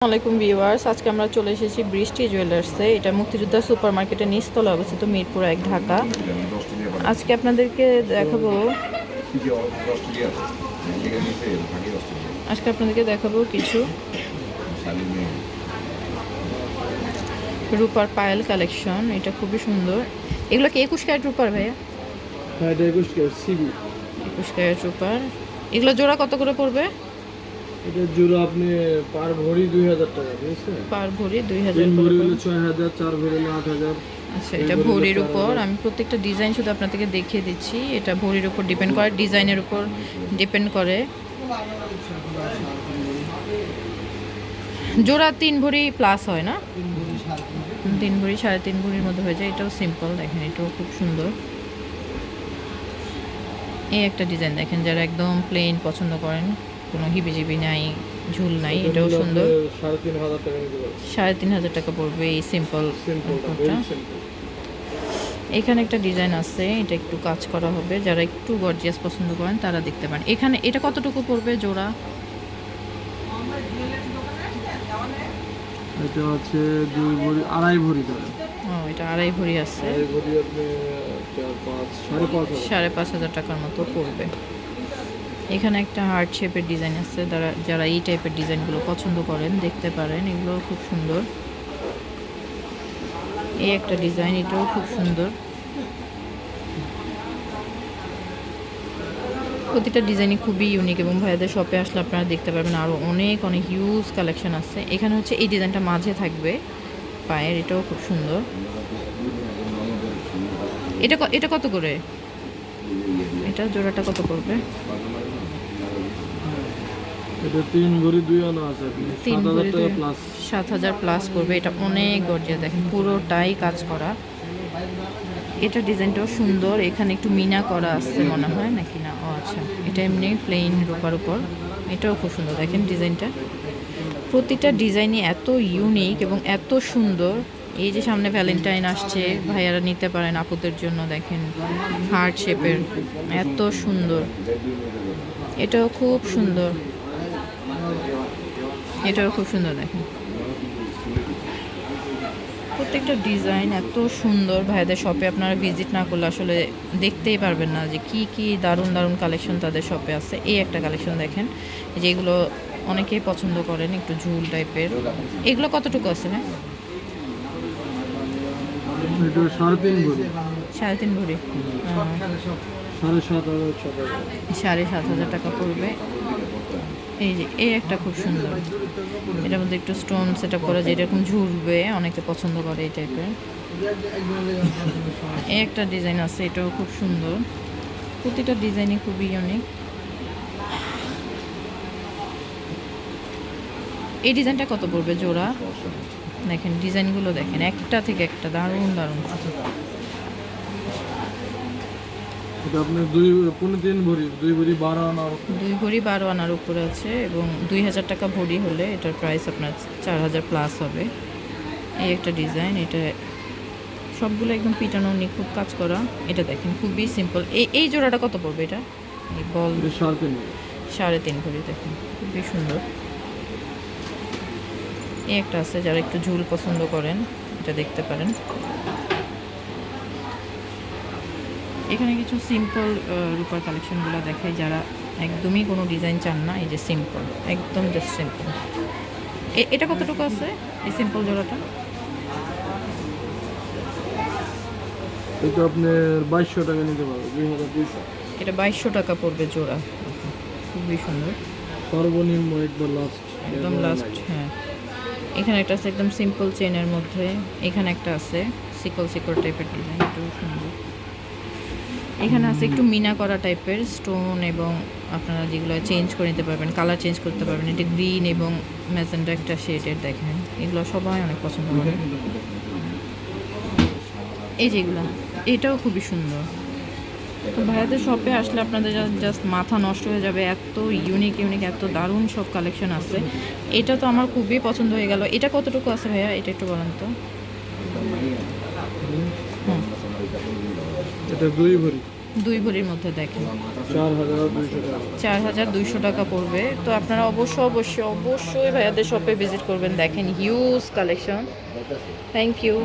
আসসালামাইকুম ভিউয়ার্স আজকে আমরা চলে এসেছি বৃষ্টি জুয়েলার্সে। এটা মুক্তিযোদ্ধা সুপার মার্কেটের নিচতলা অবস্থিত মিরপুর এক ঢাকা। আজকে আপনাদেরকে দেখাবো আজকে আপনাদেরকে দেখাবো কিছু রূপার পায়েল কালেকশন। এটা খুবই সুন্দর। এগুলো কি একুশ ক্যারেট রূপার ভাইয়া? হ্যাঁ একুশ ক্যারেট রূপার। এগুলো জোড়া কত করে পড়বে? এটা জুড়ে আপনি পার ভরি দুই হাজার টাকা ঠিক আছে পার ভরি দুই হাজার তিন ভরি হলে ছয় হাজার চার ভরি হলে আট হাজার। আচ্ছা এটা ভরির উপর। আমি প্রত্যেকটা ডিজাইন শুধু আপনাদেরকে দেখিয়ে দিচ্ছি। এটা ভরির উপর ডিপেন্ড করে ডিজাইনের উপর ডিপেন্ড করে। জোড়া তিন ভরি প্লাস হয় না? তিন ভরি সাড়ে তিন তিন ভরি সাড়ে তিন ভরির মধ্যে হয়ে যায়। এটাও সিম্পল দেখেন এটাও খুব সুন্দর। এই একটা ডিজাইন দেখেন যারা একদম প্লেন পছন্দ করেন। কোনো হিবিজিবি নাই ঝুল নাই এটাও সুন্দর। সাড়ে তিন হাজার টাকা পড়বে এই সিম্পল এখানে একটা ডিজাইন আছে এটা একটু কাজ করা হবে। যারা একটু গর্জিয়াস পছন্দ করেন তারা দেখতে পারেন। এখানে এটা কতটুকু পড়বে জোড়া? এটা হচ্ছে দুই ভরি আড়াই ভরি ধরেন ও এটা আড়াই ভরি আছে। আড়াই ভরি আপনি টাকার মতো পড়বে। এখানে একটা হার্ট শেপের ডিজাইন আছে। যারা যারা এই টাইপের ডিজাইনগুলো পছন্দ করেন, দেখতে পারেন। এগুলো খুব সুন্দর। এই একটা ডিজাইন এটাও খুব সুন্দর। প্রতিটা ডিজাইনই খুবই ইউনিক এবং ভাইয়াদের শপে আসলে আপনারা দেখতে পারবেন আরও অনেক অনেক হিউজ কালেকশন আছে। এখানে হচ্ছে এই ডিজাইনটা মাঝে থাকবে। পায়ের, এটাও খুব সুন্দর। এটা এটা কত করে? এটা জোড়াটা কত পড়বে? এটা তিন ভরি দুই আনা আছে আপনি। তিন সাত হাজার ভরি প্লাস সাত হাজার প্লাস পড়বে এটা অনেক দেখেন পুরোটাই কাজ করা। এটা ডিজাইনটাও সুন্দর এখানে একটু মিনা করা মনে হয় নাকি না? ও আচ্ছা। এটা এমনি প্লেন রূপার উপর। এটাও খুব সুন্দর দেখেন ডিজাইনটা। প্রতিটা ডিজাইনই এত ইউনিক এবং এত সুন্দর। এই যে সামনে ভ্যালেন্টাইন আসছে ভাইয়ারা নিতে পারেন আপুদের জন্য দেখেন হার্ট শেপের এত সুন্দর। এটাও খুব সুন্দর। এটাও খুব সুন্দর দেখেন। প্রত্যেকটা ডিজাইন এত সুন্দর ভাইদের শপে আপনারা ভিজিট না করলে আসলে দেখতেই পারবেন না যে কি কি দারুণ দারুণ কালেকশন তাদের শপে আছে। এই একটা কালেকশন দেখেন যেগুলো অনেকেই পছন্দ করেন একটু ঝুল টাইপের এগুলো কতটুকু আছে এটা সাড়ে তিন ভরি। সাড়ে তিন ভরি। সাড়ে সাত হাজার টাকা পড়বে। এই যে, এই একটা খুব সুন্দর। এটার মধ্যে একটু স্টোন সেট আপ করা যায় এরকম ঝুলবে, অনেকে পছন্দ করে এই টাইপের এই একটা ডিজাইন আছে, এটাও খুব সুন্দর। প্রতিটা ডিজাইনই খুবই ইউনিক এই ডিজাইনটা কত পড়বে জোড়া? দেখেন ডিজাইনগুলো দেখেন, একটা থেকে একটা, দারুণ দারুণ। এটা আপনার দুই পনেরো তিন ভরি? দুই ভরি বারো আনা দুই ভরি বারো আনার উপরে আছে এবং দুই হাজার টাকা ভরি হলে এটার প্রাইস আপনার চার হাজার প্লাস হবে। এই একটা ডিজাইন এটা সবগুলো একদম পিটানো নিখুঁত কাজ করা। এটা দেখেন খুবই সিম্পল এই এই জোড়াটা কত পড়বে এটা? এই বল সাড়ে তিন সাড়ে তিন ভরি দেখেন খুবই সুন্দর। এই একটা আছে যারা একটু ঝুল পছন্দ করেন এটা দেখতে পারেন। এখানে কিছু সিম্পল রূপার কালেকশনগুলো দেখাই যারা একদমই কোনো ডিজাইন চান না এই যে সিম্পল একদম জাস্ট সিম্পল এটা কতটুকু আছে এই সিম্পল জোড়াটা? এটা আপনার বাইশশো টাকা নিতে পারবে দুই হাজার দুইশো। এটা বাইশশো টাকা পড়বে জোড়া। খুবই সুন্দর। সর্বনিম্ন একবার লাস্ট একদম লাস্ট হ্যাঁ। এখানে একটা আছে একদম সিম্পল চেনের মধ্যে এখানে একটা আছে সিকল সিকল টাইপের ডিজাইন এটাও সুন্দর। এখানে আছে একটু মিনা করা টাইপের স্টোন এবং আপনারা যেগুলো চেঞ্জ করে নিতে পারবেন কালার চেঞ্জ করতে পারবেন। এটা গ্রিন এবং ম্যাজেন্ডা একটা শেডের দেখেন। এগুলো সবাই অনেক পছন্দ করে। এই যেগুলো এটাও খুবই সুন্দর। তো ভাইয়াদের শপে আসলে আপনাদের জাস্ট মাথা নষ্ট হয়ে যাবে। এত ইউনিক ইউনিক এত দারুণ সব কালেকশন আছে। এটা তো আমার খুবই পছন্দ হয়ে গেল। এটা কতটুকু আছে ভাইয়া? এটা একটু বলেন তো। এটা দুই ভরি। দুই ভরির মধ্যে দেখেন। চার হাজার দুইশো টাকা। চার হাজার দুইশো টাকা পড়বে। তো আপনারা অবশ্যই অবশ্যই অবশ্যই ভাইয়াদের শপে ভিজিট করবেন। দেখেন হিউজ কালেকশন থ্যাংক ইউ